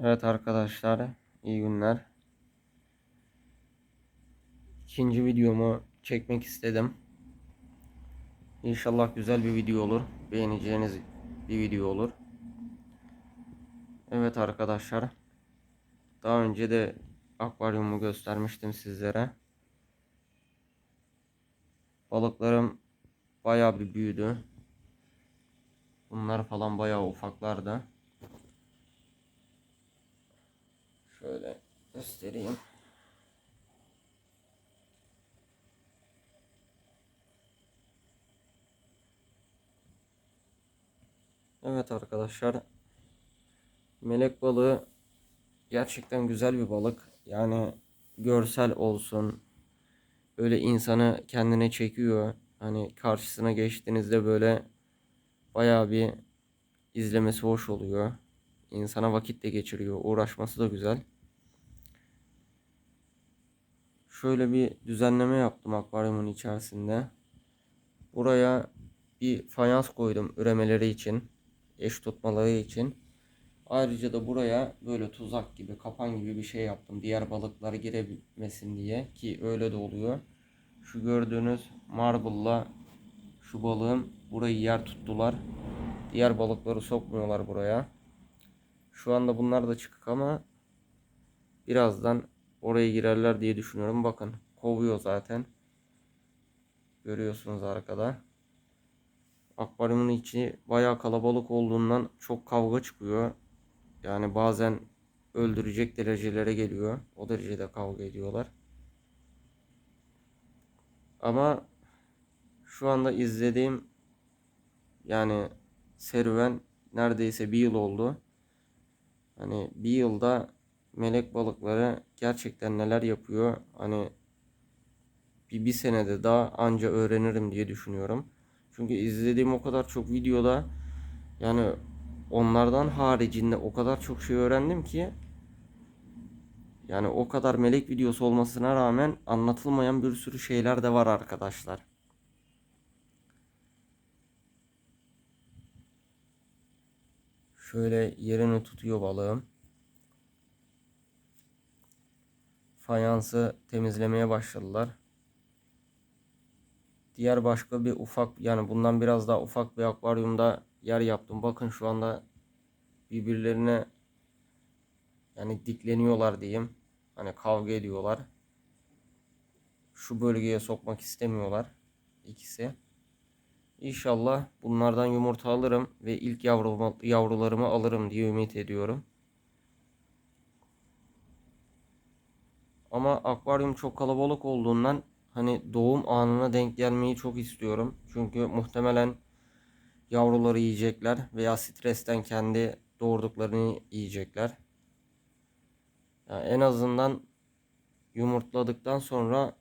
Evet arkadaşlar, iyi günler. İkinci videomu çekmek istedim. İnşallah güzel bir video olur. Beğeneceğiniz bir video olur. Evet arkadaşlar. Daha önce de akvaryumu göstermiştim sizlere. Balıklarım bayağı bir büyüdü. Bunlar falan bayağı ufaklardı. Şöyle göstereyim. Evet arkadaşlar. Melek balığı gerçekten güzel bir balık. Yani görsel olsun. Böyle insanı kendine çekiyor. Hani karşısına geçtiğinizde böyle bayağı bir izlemesi hoş oluyor. İnsana vakit de geçiriyor. Uğraşması da güzel. Şöyle bir düzenleme yaptım akvaryumun içerisinde. Buraya bir fayans koydum üremeleri için. Eş tutmaları için. Ayrıca da buraya böyle tuzak gibi, kapan gibi bir şey yaptım. Diğer balıklar girebilmesin diye ki öyle de oluyor. Şu gördüğünüz marble'la şu balığım burayı yer tuttular. Diğer balıkları sokmuyorlar buraya. Şu anda bunlar da çıkık ama birazdan oraya girerler diye düşünüyorum. Bakın kovuyor zaten. Görüyorsunuz arkada. Akvaryumun içi bayağı kalabalık olduğundan çok kavga çıkıyor. Yani bazen öldürecek derecelere geliyor. O derecede kavga ediyorlar. Ama şu anda izlediğim yani serüven neredeyse bir yıl oldu. Hani bir yılda melek balıkları gerçekten neler yapıyor hani bir, bir senede daha anca öğrenirim diye düşünüyorum. Çünkü izlediğim o kadar çok videoda yani onlardan haricinde o kadar çok şey öğrendim ki yani o kadar melek videosu olmasına rağmen anlatılmayan bir sürü şeyler de var arkadaşlar. Şöyle yerini tutuyor balığım. Fayansı temizlemeye başladılar. Diğer başka bir ufak yani bundan biraz daha ufak bir akvaryumda yer yaptım. Bakın şu anda birbirlerine yani dikleniyorlar diyeyim. Hani kavga ediyorlar. Şu bölgeye sokmak istemiyorlar ikisi. İnşallah bunlardan yumurta alırım ve ilk yavruma, yavrularımı alırım diye ümit ediyorum. Ama akvaryum çok kalabalık olduğundan hani doğum anına denk gelmeyi çok istiyorum. Çünkü muhtemelen yavruları yiyecekler veya stresten kendi doğurduklarını yiyecekler. Yani en azından yumurtladıktan sonra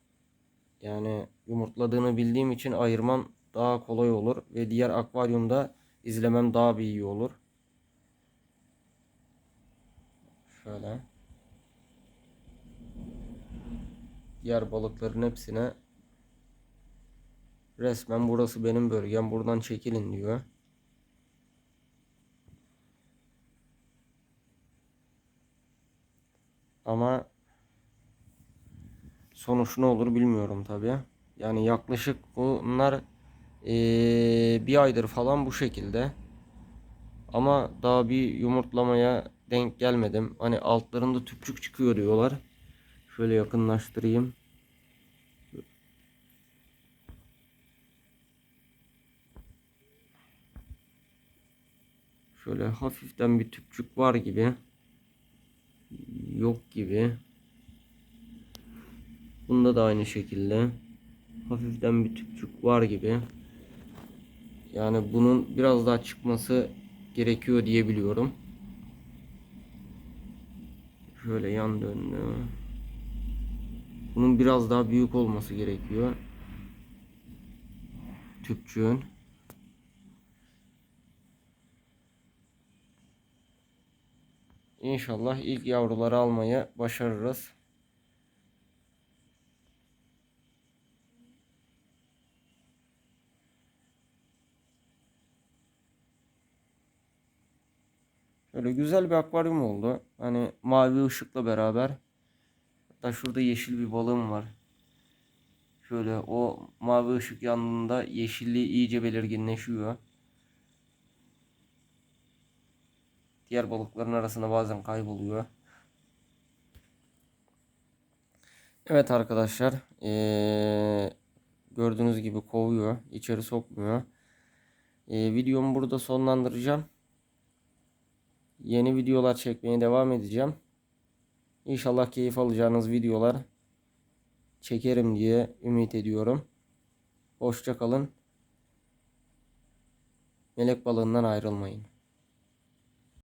yani yumurtladığını bildiğim için ayırmam daha kolay olur ve diğer akvaryumda izlemem daha bir iyi olur. Şöyle. Diğer balıkların hepsine resmen burası benim bölgem buradan çekilin diyor. Ama sonuç ne olur bilmiyorum tabi. Yani yaklaşık bunlar ee, bir aydır falan bu şekilde. Ama daha bir yumurtlamaya denk gelmedim. Hani altlarında tüpçük çıkıyor diyorlar. Şöyle yakınlaştırayım. Şöyle hafiften bir tüpçük var gibi. Yok gibi. Bunda da aynı şekilde. Hafiften bir tüpçük var gibi. Yani bunun biraz daha çıkması gerekiyor diye biliyorum. Şöyle yan döndü. Bunun biraz daha büyük olması gerekiyor. Tüpçüğün. İnşallah ilk yavruları almayı başarırız. Öyle güzel bir akvaryum oldu. Hani mavi ışıkla beraber. Hatta şurada yeşil bir balığım var. Şöyle o mavi ışık yandığında yeşilliği iyice belirginleşiyor. Diğer balıkların arasında bazen kayboluyor. Evet arkadaşlar. Ee, gördüğünüz gibi kovuyor. içeri sokmuyor. Ee, videomu burada sonlandıracağım. Yeni videolar çekmeye devam edeceğim. İnşallah keyif alacağınız videolar çekerim diye ümit ediyorum. Hoşça kalın. Melek balığından ayrılmayın.